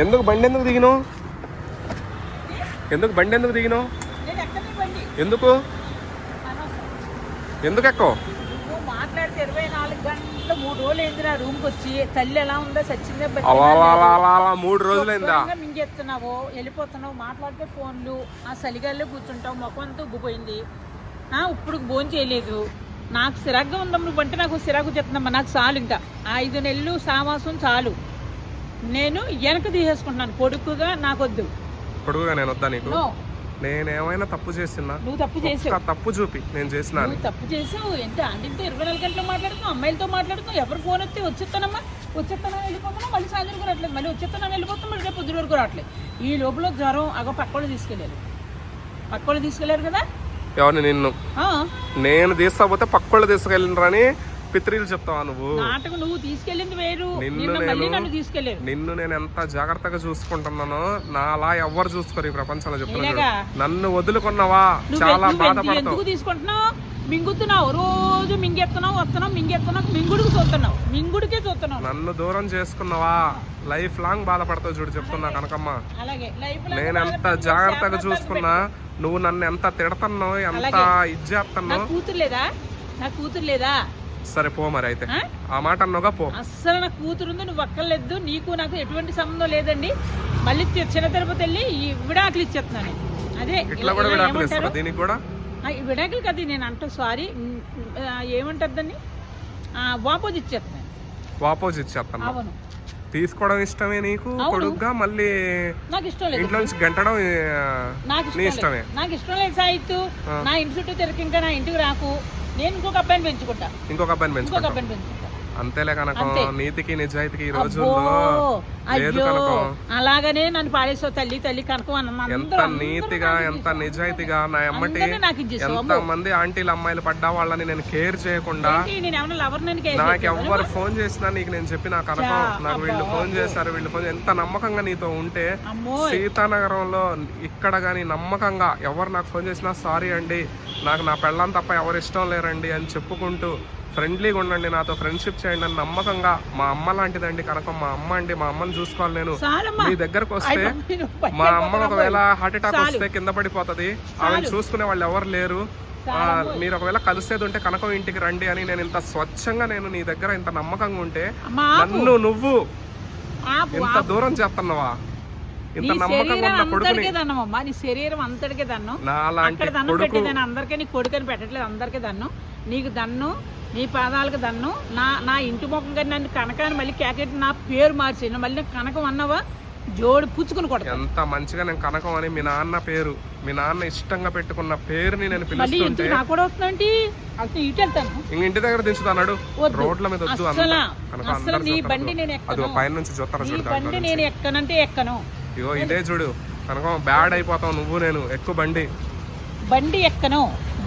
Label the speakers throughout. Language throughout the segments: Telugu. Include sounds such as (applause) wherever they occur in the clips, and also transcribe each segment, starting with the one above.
Speaker 1: ఎందుకు బండి ఎందుకు దిగినావు? ఎందుకు బండి ఎందుకు దిగినావు? ఎందుకు. ఎందుకు ఎక్కో
Speaker 2: నువ్వు మాట్లాడితే ఇరవై నాలుగు గంటలు మూడు రోజులు అయింది నా రూమ్కి వచ్చి. తల్లి ఎలా ఉందో? సచ్చిందే
Speaker 1: మూడు రోజులైందా
Speaker 2: మింగెత్తున్నావు వెళ్ళిపోతున్నావు. మాట్లాడితే ఫోన్లు. ఆ చలిగాల్లో కూర్చుంటావు. ముఖం అంతా ఉబ్బిపోయింది. ఆ, ఇప్పుడు భోజనం చేయలేదు. నాకు సిరాగ్గా ఉందమ్మ. నువ్వు అంటే నాకు సిరాకు చెప్తున్నామ్మా. నాకు చాలు ఇంకా. ఐదు నెలలు సామాసం చాలు. నేను వెనక తీసేసుకుంటున్నాను. కొడుకుగా నాకొద్దు.
Speaker 1: పొడుగుగా నేను వద్దా నీకు నేనేమైనా తప్పు చేసినా?
Speaker 2: నువ్వు తప్పు చేసావు.
Speaker 1: తప్పు చూపి నేను చేసిన
Speaker 2: తప్పు చేసావు. ఎంత ఆంటీతో ఇరవై నాలుగు గంటలు మాట్లాడుతున్నావు అమ్మాయిలతో మాట్లాడుతున్నావు ఎవరు ఫోన్ వస్తే వచ్చేస్తానమ్మా? వచ్చేస్తానా వెళ్ళిపోతున్నా మళ్ళీ సాయంత్రం రావట్లేదు. మళ్ళీ వచ్చేస్తానా వెళ్ళిపోతాం మళ్ళీ రేపు పొద్దున వరకు రావట్లేదు. ఈ లోపల జ్వరం అగో పక్కోళ్ళు తీసుకెళ్ళారు. పక్కోళ్ళు తీసుకెళ్ళారు కదా?
Speaker 1: ఎవరిని? నిన్ను. నేను తీసుకపోతే పక్కోళ్ళు తీసుకెళ్ళినరని పిత్రీలు చెప్తావా నువ్వు?
Speaker 2: నాటకు నువ్వు తీసుకెళ్ళింది వేరు.
Speaker 1: నిన్ను నేను-
Speaker 2: నన్ను తీసుకెళ్ళారు.
Speaker 1: నిన్ను నేను ఎంత జాగ్రత్తగా చూసుకుంటున్నానో నా అలా ఎవ్వరు చూసుకోరు ఈ ప్రపంచంలో చెప్తున్నా చూడు.
Speaker 2: ఇలాగా?
Speaker 1: నన్ను వదులుకున్నావా? చాలా బాధపడతావు.
Speaker 2: తీసుకుంటున్నావు? మింగుతున్నావు. రోజు మింగెత్తున్నావు వస్తున్నావు మింగెత్తున్నావు మింగుడికి చూస్తున్నావు. మింగుడికే చూస్తున్నావు.
Speaker 1: నన్ను దూరం చేసుకున్నావా? లైఫ్ లాంగ్ బాధపడతావు చూడు చెప్తున్నా కనకమ్మ. నేను ఎంత జాగ్రత్తగా చూసుకున్నా నువ్వు నన్ను ఎంత తిడతన్నావు ఎంత ఇది చేస్తున్నావు
Speaker 2: కూతురు లేదా? నా కూతురు లేదా?
Speaker 1: సరే పో మరి అయితే.
Speaker 2: ఆ?
Speaker 1: మాట అన్నగా పో.
Speaker 2: అస్సలు నా కూతురు నువ్వు అక్కర్లేదు. నీకు నాకు ఎటువంటి సంబంధం లేదండి. మళ్ళీ చిన్న తిరుపతి వెళ్ళి ఈ విడాకులు ఇచ్చేస్తున్నాను. అదే
Speaker 1: ఇట్లా కూడా విడాకులు? ఇస్తారా దీనికి కూడా?
Speaker 2: విడాకులు కదా నేను అంటా సారీ ఏమంటారు దాన్ని వాపోజ్ ఇచ్చేస్తున్నాను.
Speaker 1: వాపోజ్ ఇచ్చేస్తాను
Speaker 2: అవును.
Speaker 1: తీసుకోవడం ఇష్టమే నీకు. కొడుగ్గా మళ్ళీ
Speaker 2: నాకు ఇష్టం లేదు.
Speaker 1: ఇంట్లో నుంచి గంటడం
Speaker 2: నాకు
Speaker 1: ఇష్టమే.
Speaker 2: నాకు ఇష్టం లేదు సాయిత్తు. నా ఇంటి చుట్టూ తిరగ ఇంకా నా ఇంటికి రాకు. నేను ఇంకొక అబ్బాయిని పెంచుకుంటా.
Speaker 1: ఇంకొక అబ్బాయిని
Speaker 2: ఇంకొక
Speaker 1: పెంచుకుంటాం
Speaker 2: అబ్బాయిని పెంచుకుంటా.
Speaker 1: అంతేలే కనుక. నీతికి నిజాయితీకి ఈ రోజుల్లో లేదు కనుక.
Speaker 2: అలాగనే నన్ను పాడేసావు తల్లి తల్లి కనుక
Speaker 1: ఎంత నీతిగా ఎంత నిజాయితీగా నా
Speaker 2: ఇచ్చేసావు
Speaker 1: ఎంత మంది ఆంటీలు అమ్మాయిలు పడ్డా వాళ్ళని నేను కేర్ చేయకుండా నాకు ఎవ్వరు ఫోన్ చేసినా నీకు నేను చెప్పి నా కనకం నాకు వీళ్ళు ఫోన్ చేశారు వీళ్ళు ఫోన్ ఎంత నమ్మకంగా నీతో ఉంటే సీతానగరంలో ఇక్కడ కానీ నమ్మకంగా ఎవరు నాకు ఫోన్ చేసినా సారీ అండి నాకు నా పెళ్ళం తప్ప ఎవరు ఇష్టం లేరండి అని చెప్పుకుంటూ ఫ్రెండ్లీగా ఉండండి నాతో ఫ్రెండ్షిప్ చేయండి అని నమ్మకంగా మా అమ్మ లాంటిదండి కనుక. మా అమ్మ అండి మా అమ్మని చూసుకోవాలి నేను. మీ దగ్గరకు వస్తే మా అమ్మ ఒకవేళ హార్ట్ అటాక్. వస్తే కింద పడిపోతది. ఆమెను చూసుకునే వాళ్ళు ఎవరు లేరు. మీరు ఒకవేళ కలిసేది ఉంటే కనకం ఇంటికి రండి అని నేను ఇంత స్వచ్ఛంగా నేను నీ దగ్గర ఇంత నమ్మకంగా ఉంటే నన్ను నువ్వు ఇంత దూరం చేస్తున్నావా ఇంత నమ్మకంగా
Speaker 2: శరీరం
Speaker 1: ఉన్న కొడుకుని
Speaker 2: అందరికీ దన్నమమ్మా నీ శరీరం అంతటికే దన్నం.
Speaker 1: నా లాంటి
Speaker 2: అక్కడ దన్నం
Speaker 1: కొడుకు
Speaker 2: పెట్టేదాన్ని. అందరికీ నీ కొడుకని పెట్టట్లేదు. అందరికీ దన్ను. నీకు దన్ను నీ పాదాలకు దన్ను. నా నా ఇంటి ముఖం కానీ నన్ను కనకాన్ని మళ్ళీ క్యాకెట్ నా పేరు మార్చి మళ్ళీ నాకు కనకం అన్నావా? జోడు పుచ్చుకుని కొడతా
Speaker 1: ఎంత మంచిగా నేను కనకం అని మీ నాన్న పేరు మీ నాన్న ఇష్టంగా పెట్టుకున్న పేరుని నేను పిలుస్తుంటే
Speaker 2: నాకు కూడా వస్తుందంటే అసలు ఇటు వెళ్తాను.
Speaker 1: ఇంక ఇంటి దగ్గర దించుతాడు. రోడ్ల మీద వద్దు అందరూ
Speaker 2: నీ బండి నేను.
Speaker 1: అది పైన నుంచి
Speaker 2: నీ
Speaker 1: చూడు
Speaker 2: బండి నేను ఎక్కనంటే ఎక్కను.
Speaker 1: ఇగో ఇదే చూడు. కనుక బ్యాడ్ అయిపోతావు నువ్వు నేను ఎక్కువ బండి.
Speaker 2: బండి ఎక్కను.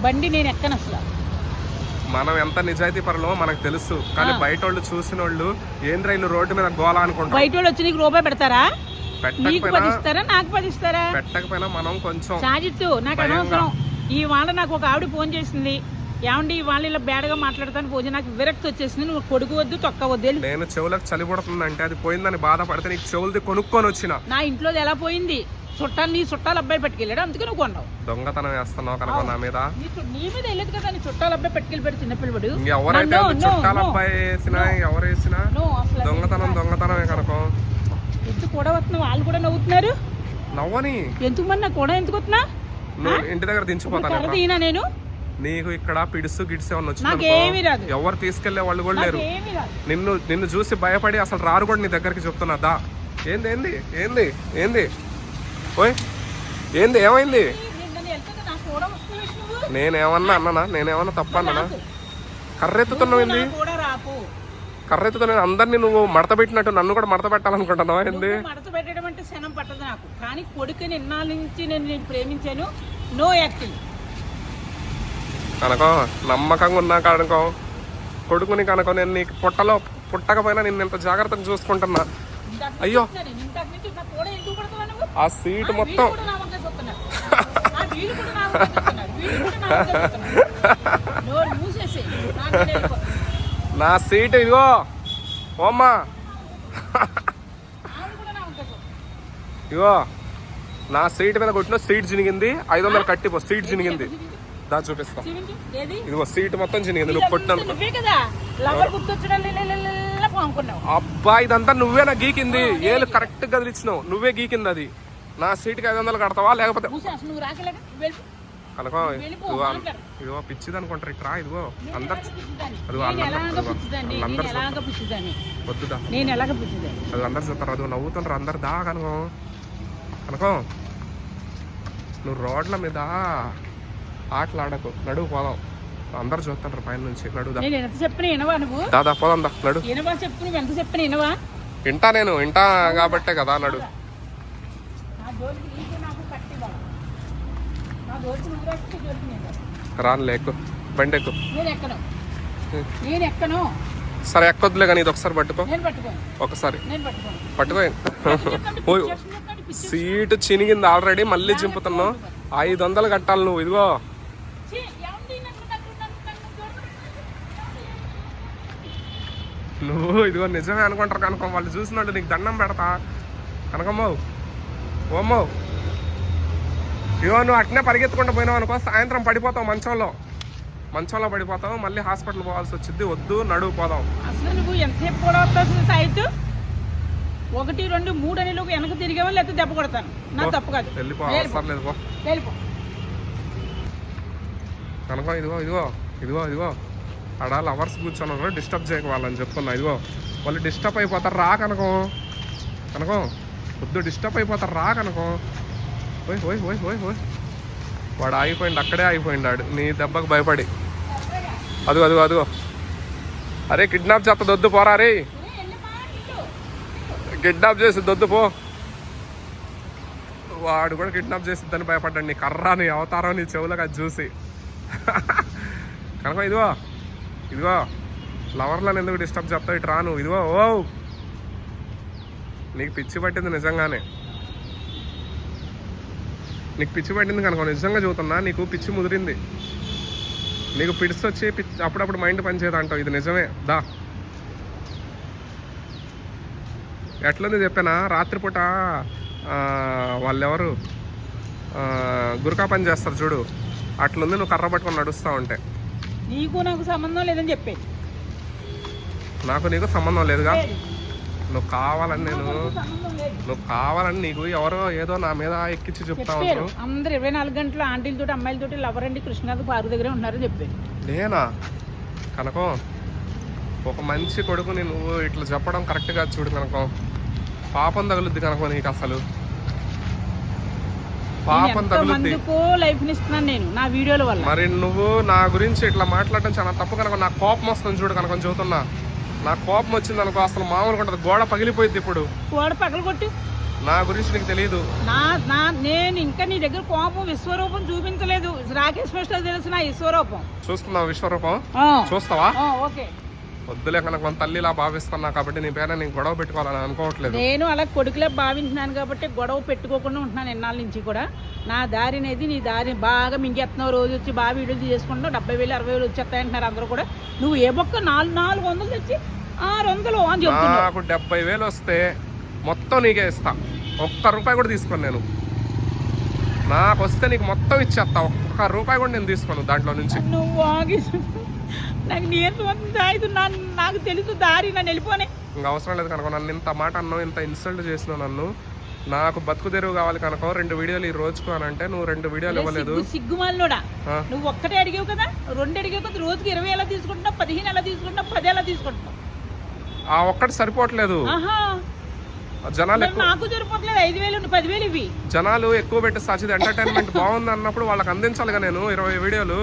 Speaker 2: బండి నేను ఎక్కను అసలు.
Speaker 1: మనం ఎంత నిజాయితీ పరులో మనకు తెలుసు. కానీ బయట వాళ్ళు చూసిన వాళ్ళు ఏంద్ర ఇల్లు రోడ్డు మీద గోల అనుకుంటాం
Speaker 2: బయట వాళ్ళు వచ్చి నీకు రూపాయి పెడతారా? నీకు
Speaker 1: పెట్టకపోయినా
Speaker 2: పదిస్తారా నాకు పదిస్తారా?
Speaker 1: పెట్టకపోయినా మనం కొంచెం
Speaker 2: సాజిత్తు నాకు అనవసరం. ఈ వాళ్ళ నాకు ఒక ఆవిడ ఫోన్ చేసింది. ఏమండి వాళ్ళు ఇలా బేడగా మాట్లాడతాను పోజు నాకు విరక్తి వచ్చేసింది నువ్వు కొడుకు వద్దు తొక్క వద్దు.
Speaker 1: నేను చెవులకు చలి పుడుతుందంటే అది పోయిందని బాధపడితే నీకు చెవులది కొనుక్కొని వచ్చిన.
Speaker 2: నా ఇంట్లో ఎలా పోయింది? చుట్టాలు నీ చుట్టాలు అబ్బాయి పట్టుకెళ్ళాడు అందుకే నువ్వు కొన్నావు.
Speaker 1: దొంగతనం వేస్తున్నావు కనుక నా మీద?
Speaker 2: నీ నీ మీద వెళ్ళదు కదా నీ చుట్టాలు అబ్బాయి పట్టుకెళ్ళిపోయాడు చిన్నపిల్లడు
Speaker 1: ఎవరైతే చుట్టాల. అబ్బాయి వేసినా ఎవరు వేసినా? దొంగతనం దొంగతనమే కనుక.
Speaker 2: ఎందుకు కూడా వస్తున్నావు? వాళ్ళు కూడా నవ్వుతున్నారు.
Speaker 1: నవ్వని?
Speaker 2: ఎందుకు మరి నాకు కూడా ఎందుకు వస్తున్నా?
Speaker 1: ఇంటి దగ్గర దించిపోతాను
Speaker 2: నేను?
Speaker 1: నీకు ఇక్కడ పిడుసు గిడ్స్ ఏమన్నా వచ్చింది ఎవరు తీసుకెళ్ళే వాళ్ళు కూడా లేరు. నిన్ను నిన్ను చూసి భయపడి అసలు రారు కూడా నీ దగ్గరికి చెప్తున్నా దా. ఏంది ఏంది ఏంది ఏంది? ఓయ్ ఏంది ఏమైంది? నేనేమన్నా అన్నానా? నేనేమన్నా తప్ప అన్నానా? కర్రెత్తుతున్నావు ఏంది? కర్రెత్తుతున్నా అందరినీ నువ్వు మడత పెట్టినట్టు నన్ను కూడా మడత పెట్టాలనుకుంటున్నావా ఏంది?
Speaker 2: మడత పెట్టడం అంటే శనం పట్టదు నాకు. కానీ కొడుకుని ఇన్నాళ్ళ నుంచి నేను నేను ప్రేమించాను. నో యాక్టింగ్
Speaker 1: కనుక నమ్మకంగా ఉన్నా కనుక కొడుకుని కనుక నేను నీకు పుట్టలో పుట్టకపోయినా నిన్ను ఎంత జాగ్రత్తగా చూసుకుంటున్నా. అయ్యో. ఆ సీటు మొత్తం.
Speaker 2: నా
Speaker 1: సీటు ఇగో ఓమ్మా. ఇగో నా సీట్ మీద కొట్టిన సీట్ చినిగింది. ఐదు వందలు కట్టిపో సీట్ చినిగింది. దా చూపిస్తా. ఇదిగో సీట్ మొత్తం చినిగింది నువ్వు కొట్టినందుకు అబ్బా ఇదంతా నువ్వే నా గీకింది ఏళ్ళు కరెక్ట్ గదిలిచ్చినావు నువ్వే గీకింది అది. నా సీట్కి ఐదు వందలు కడతావా? లేకపోతే కనుక ఇదిగో ఇదిగో పిచ్చిది అనుకుంటారు ఇట్రా ఇదిగో. అందరు అదిగో అదిగో వద్దుదా? అది అందరు చూస్తారు అది నవ్వుతుంటారు అందరు దా కనుకో కనుకో నువ్వు రోడ్ల మీద ఆటలాడకు. నడువు పోదాం. అందరు చూస్తుంటారు పైన నుంచి.
Speaker 2: చెప్పిన వినవా నువ్వు?
Speaker 1: దాదా పోదాం దా. నడు
Speaker 2: వినవా చెప్పు నువ్వు ఎంత చెప్పిన వినవా?
Speaker 1: వింటా నేను వింటా కాబట్టే కదా నడు రాను. ఎక్కు. బండి ఎక్కు.
Speaker 2: నేను ఎక్కను?
Speaker 1: సరే ఎక్కొద్దులే కానీ ఇది ఒకసారి పట్టుకో. ఒకసారి. పట్టుకో. సీటు చినిగింది ఆల్రెడీ మళ్ళీ చింపుతున్నావు. ఐదు వందలు కట్టాలి నువ్వు ఇదిగో
Speaker 2: ఛీ, ఏమండి నన్ను నన్ను నన్ను నన్ను చూడకండి.
Speaker 1: నువ్వు ఇదిగో నిజమే అనుకుంటారు కనుక వాళ్ళు చూసినట్టు నీకు దండం పెడతా. కనకమ్మో ఓమ్మో ఇదిగో నువ్వు అట్నే పరిగెత్తుకుంటూ పోయినావు అనుకో సాయంత్రం పడిపోతావు మంచంలో. మంచంలో పడిపోతావు మళ్ళీ హాస్పిటల్ పోవాల్సి వచ్చింది. వద్దు నడువు పోదాం.
Speaker 2: అసలు నువ్వు ఎంతసేపు కూడా వస్తావు సైట్? ఒకటి రెండు మూడు అని లోపు వెనక తిరిగావా లేకపోతే దెబ్బ కొడతాను? నా తప్పు కాదు.
Speaker 1: వెళ్ళిపో
Speaker 2: వెళ్ళిపో.
Speaker 1: అవసరం లేదు పో.
Speaker 2: వెళ్ళిపో.
Speaker 1: కనుక ఇదిగో ఇదిగో ఇదిగో ఇదిగో. అడా లవర్స్ కూర్చొని డిస్టర్బ్ చేయక వాళ్ళని చెప్తున్నా. ఇదిగో వాళ్ళు డిస్టర్బ్ అయిపోతారు రా కనుకో. కనుకో వద్దు డిస్టర్బ్ అయిపోతారు రా కనుకో. ఓయ్ ఓయ్ ఓయ్ ఓయ్ ఓయ్. వాడు ఆగిపోయిండు అక్కడే ఆగిపోయిండాడు. నీ దెబ్బకు భయపడి. అదిగో అదిగో అదుగో. అరే కిడ్నాప్ చేస్తా దొద్దు పోరా రే కిడ్నాప్ చేసి దొద్దు పో. వాడు కూడా కిడ్నాప్ చేసిద్దని భయపడ్డాడు. నీ కర్రా నీ అవతారం నీ చెవులకు అది చూసి. (laughs) కనుక ఇదిగో. ఇదిగో లవర్లను ఎందుకు డిస్టర్బ్ చెప్తావు ఇటు రాను ఇదిగో ఓ నీకు పిచ్చి పట్టింది నిజంగానే. నీకు పిచ్చి పట్టింది కనుక నిజంగా చూతున్నా నీకు పిచ్చి ముదిరింది. నీకు పిడిసి వచ్చి పిచ్చి అప్పుడప్పుడు మైండ్ పనిచేయదు అంటావు ఇది నిజమే. దా. ఎట్లుంది చెప్పానా? రాత్రిపూట వాళ్ళెవరు? గురకా పని చేస్తారు చూడు. అట్లుంది నువ్వు కర్ర పట్టుకొని నడుస్తూ ఉంటే.
Speaker 2: నీకు నాకు సంబంధం లేదని చెప్పే.
Speaker 1: నాకు నీకు సంబంధం లేదుగా?
Speaker 2: లేదు.
Speaker 1: నువ్వు కావాలని నేను నువ్వు కావాలని నీకు ఎవరో ఏదో నా మీద ఎక్కించి చెప్తా ఉంటారు
Speaker 2: అందరు ఇరవై నాలుగు గంటలు ఆంటీలతో అమ్మాయిలతోటి లవర్ అండి కృష్ణాథ్ పార్కు దగ్గరే ఉన్నారని చెప్పారు.
Speaker 1: నేనా? కనకం ఒక మంచి కొడుకుని నువ్వు ఇట్లా చెప్పడం కరెక్ట్గా చూడు కనకం. పాపం తగులుద్ది కనుక నీకు అసలు. పాపం తగులుద్ది.
Speaker 2: లైఫ్ ఇస్తున్నాను నేను నా వీడియోల వల్ల.
Speaker 1: మరి నువ్వు నా గురించి ఇట్లా మాట్లాడడం చాలా తప్పు కనుక నా కోపం వస్తుంది చూడు కనుక చూస్తున్నా నా కోపం వచ్చింది అనుకో అసలు మామూలుగా ఉంటుంది. గోడ పగిలిపోయింది ఇప్పుడు.
Speaker 2: గోడ పగల కొట్టి
Speaker 1: నా గురించి నీకు తెలియదు
Speaker 2: నా నా నేను ఇంకా నీ దగ్గర కోపం విశ్వరూపం చూపించలేదు. రాకేష్ మిస్టర్ తెలుసు నా విశ్వరూపం.
Speaker 1: చూస్తున్నావు విశ్వరూపం? చూస్తావా?
Speaker 2: ఓకే.
Speaker 1: వద్దులే కనుక మన తల్లిలా భావిస్తున్నా కాబట్టి నీ పేర నీకు గొడవ పెట్టుకోవాలని అనుకోవట్లేదు.
Speaker 2: నేను అలా కొడుకులే భావించినాను కాబట్టి గొడవ పెట్టుకోకుండా ఉంటున్నాను ఎన్నాళ్ళ నుంచి కూడా. నా దారి అనేది నీ దారి బాగా మింగేస్తున్నావు రోజు వచ్చి బాగా వీడియోలు చేసుకుంటున్నావు డెబ్బై వేలు అరవై వేలు వచ్చేస్తాయంటున్నారు అందరూ కూడా. నువ్వు ఏ బొక్క నాలుగు నాలుగు వందలు తెచ్చి ఆరు వందలు అని చెప్తున్నావు.
Speaker 1: నాకు డెబ్బై వేలు వస్తే మొత్తం నీకే ఇస్తా. ఒక్క రూపాయి కూడా తీసుకోను నేను. నాకు వస్తే నీకు మొత్తం ఇచ్చేస్తా. ఒక్క రూపాయి కూడా నేను తీసుకోను దాంట్లో నుంచి.
Speaker 2: నువ్వు ఆగి నాకు నీరసం వస్తుంది ఆయుధం నా- నాకు తెలుసు దారి నన్ను వెళ్ళిపోనే.
Speaker 1: ఇంకా అవసరం లేదు కనుక నన్ను ఇంత మాట అన్నావు ఇంత ఇన్సల్ట్ చేసినావు నన్ను. నాకు బతుకు తెరువు కావాలి కనుక రెండు వీడియోలు ఈ రోజుకు అని అంటే నువ్వు రెండు వీడియోలు ఇవ్వలేదు.
Speaker 2: సిగ్గు సిగ్గుమాలినోడా. నువ్వు ఒక్కటే అడిగావు కదా? రెండు అడిగావు కదా రోజుకి ఇరవై ఎలా తీసుకుంటున్నావు? పదిహేను ఎలా తీసుకుంటున్నావు? పది ఎలా తీసుకుంటున్నావు?
Speaker 1: ఆ ఒక్కటి సరిపోవట్లేదు. జనాలు
Speaker 2: నాకు ఐదు వేలు పదివేలు ఇవి
Speaker 1: జనాలు ఎక్కువ పెట్టి సచిది ఎంటర్టైన్మెంట్ బాగుంది అన్నప్పుడు వాళ్ళకి అందించాలిగా నేను ఇరవై వీడియోలు.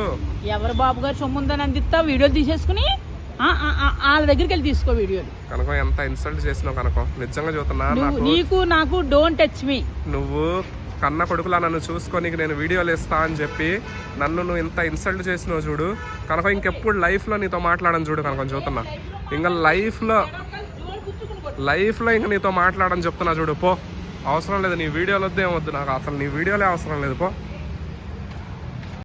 Speaker 2: ఎవరు బాబు గారు సొమ్ము ఉందని అందిస్తావు వీడియోలు తీసేసుకుని ఆ, ఆ, ఆ, వాళ్ళ దగ్గరికి వెళ్ళి తీసుకో వీడియోలు.
Speaker 1: కనుక ఎంత ఇన్సల్ట్ చేసినావు కనుక. నిజంగా చూస్తున్నా
Speaker 2: నీకు నాకు డోంట్ టచ్ మీ
Speaker 1: నువ్వు కన్న కొడుకులా నన్ను చూసుకొని నేను వీడియోలు ఇస్తా అని చెప్పి నన్ను నువ్వు ఇంత ఇన్సల్ట్ చేసినావు చూడు. కనుక ఇంకెప్పుడు లైఫ్లో నీతో మాట్లాడని చూడు కనుక చూస్తున్నా. ఇంకా లైఫ్లో లైఫ్లో ఇంకా నీతో మాట్లాడని చెప్తున్నా చూడు పో. అవసరం లేదు నీ వీడియోలు వద్దు ఏమొద్దు నాకు అసలు నీ వీడియోలే అవసరం లేదు పో.